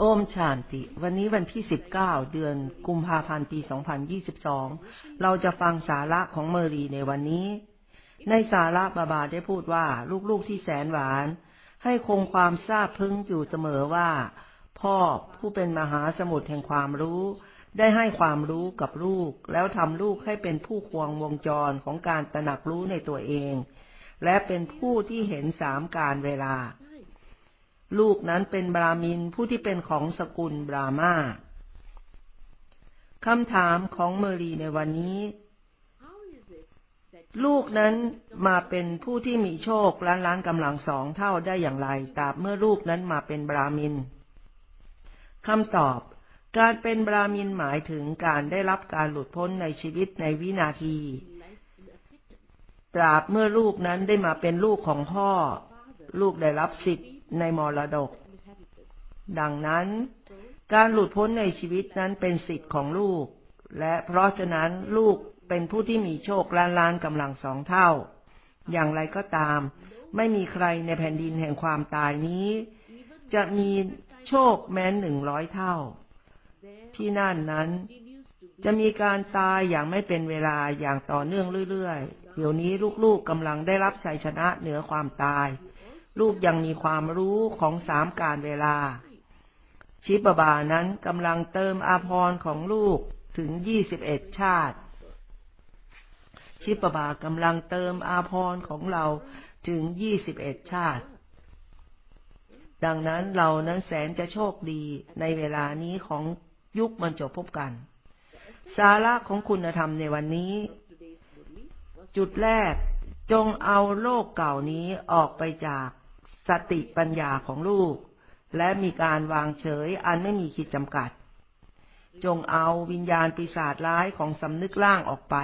โอมชานติ วันนี้วันที่ 19 เดือนกุมภาพันธ์ปี 2022 เราจะฟังสาระของเมอรีในวันนี้ ในสาระบาบาได้พูดว่าลูกๆที่แสนหวาน ให้คงความซาบพึงอยู่เสมอว่า พ่อผู้เป็นมหาสมุทรแห่งความรู้ ได้ให้ความรู้กับลูก แล้วทำลูกให้เป็นผู้ควงวงจรของการตระหนักรู้ในตัวเอง และเป็นผู้ที่เห็นสามการเวลา ลูกนั้นเป็นบรามินผู้ที่เป็นของสกุลบรามาคำถามของเมอรีในวันนี้ ลูกนั้นมาเป็นผู้ที่มีโชคล้านล้านกำลังสองเท่าได้อย่างไรตราบเมื่อลูกนั้นมาเป็นบรามินคำตอบ การเป็นบรามินหมายถึงการได้รับการหลุดพ้นในชีวิตในวินาที ตราบเมื่อลูกนั้นได้มาเป็นลูกของพ่อ ลูกได้รับสิทธิ์ ในมรดก ดังนั้น การหลุดพ้นในชีวิตนั้นเป็นสิทธิ์ของลูก และเพราะฉะนั้นลูกเป็นผู้ที่มีโชคล้านล้านกำลังสองเท่า อย่างไรก็ตาม ไม่มีใครในแผ่นดินแห่งความตายนี้ จะมีโชคแม้นหนึ่งร้อยเท่า ที่นั่นนั้น จะมีการตายอย่างไม่เป็นเวลาอย่างต่อเนื่องเรื่อยๆ เดี๋ยวนี้ลูกๆกำลังได้รับชัยชนะเหนือความตาย ลูกยังมีความรู้ของสามการเวลา ชิปบานั้นกำลังเติมอาพรของลูกถึงยี่สิบเอ็ดชาติ ชิปบากำลังเติมอาพรของเราถึงยี่สิบเอ็ดชาติ ดังนั้นเรานั้นแสนจะโชคดีในเวลานี้ของยุคมันจบพบกัน สาระของคุณธรรมในวันนี้ จุดแรก จงเอาโลกเก่านี้ออกไปจากสติปัญญาของลูก และมีการวางเฉยอันไม่มีขีดจำกัด จงเอาวิญญาณปีศาจร้ายของสำนึกล่างออกไป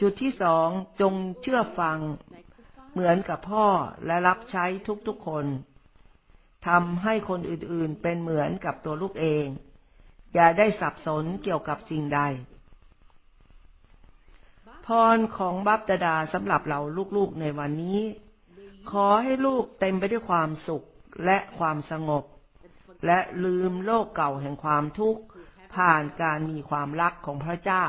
จุดที่สองจงเชื่อฟังเหมือนกับพ่อและรับใช้ทุกๆคนทำให้คนอื่นๆเป็นเหมือนกับตัวลูกเอง อย่าได้สับสนเกี่ยวกับสิ่งใด รของบัพดาดาสำหรับเราลูกๆในวันนี้ ขอให้ลูกเต็มไปด้วยความสุขและความสงบ และลืมโลกเก่าแห่งความทุกข์ ผ่านการมีความรักของพระเจ้า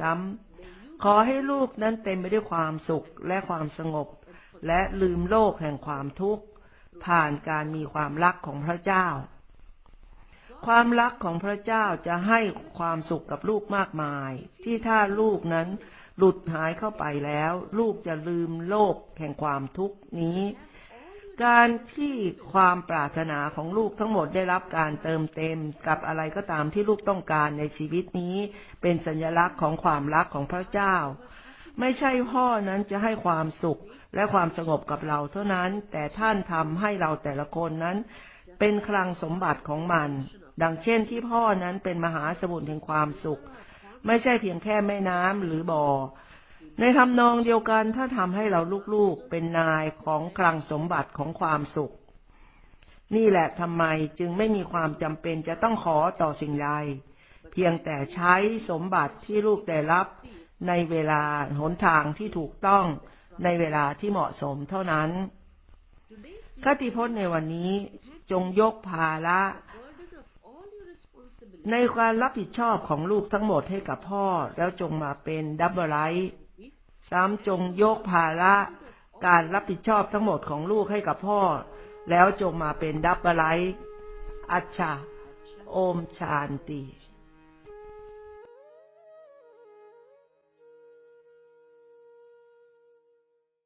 ซ้ำขอให้ลูกนั้นเต็มไปด้วยความสุขและความสงบ และลืมโลกแห่งความทุกข์ ผ่านการมีความรักของพระเจ้า ความรักของพระเจ้าจะให้ความสุขกับลูกมากมาย ที่ถ้าลูกนั้นหลุดหายเข้าไปแล้ว ลูกจะลืมโลกแห่งความทุกข์นี้ การที่ความปรารถนาของลูกทั้งหมดได้รับการเติมเต็มกับอะไรก็ตามที่ลูกต้องการในชีวิตนี้ เป็นสัญลักษณ์ของความรักของพระเจ้า ไม่ใช่พ่อนั้นจะให้ความสุขและความสงบกับเราเท่านั้น แต่ท่านทำให้เราแต่ละคนนั้น เป็นคลังสมบัติของมัน ดังเช่นที่พ่อนั้นเป็นมหาสมุทรแห่งความสุข ไม่ใช่เพียงแค่แม่น้ำหรือบ่อ ในทำนองเดียวกันถ้าทำให้เราลูกๆเป็นนายของคลังสมบัติของความสุข นี่แหละทำไมจึงไม่มีความจำเป็นจะต้องขอต่อสิ่งใดเพียงแต่ใช้สมบัติที่ลูกได้รับ ในเวลาหนทางที่ถูกต้องในเวลาที่เหมาะสมเท่านั้นคติพจน์ในวันนี้จงยกภาระในการรับผิดชอบของลูกทั้งหมดให้กับพ่อแล้วจงมาเป็นดับเบิลไลท์ซ้ำจงยกภาระการรับผิดชอบทั้งหมดของลูกให้กับพ่อ แล้วจงมาเป็นดับเบิลไลท์อัชชาโอมชานติ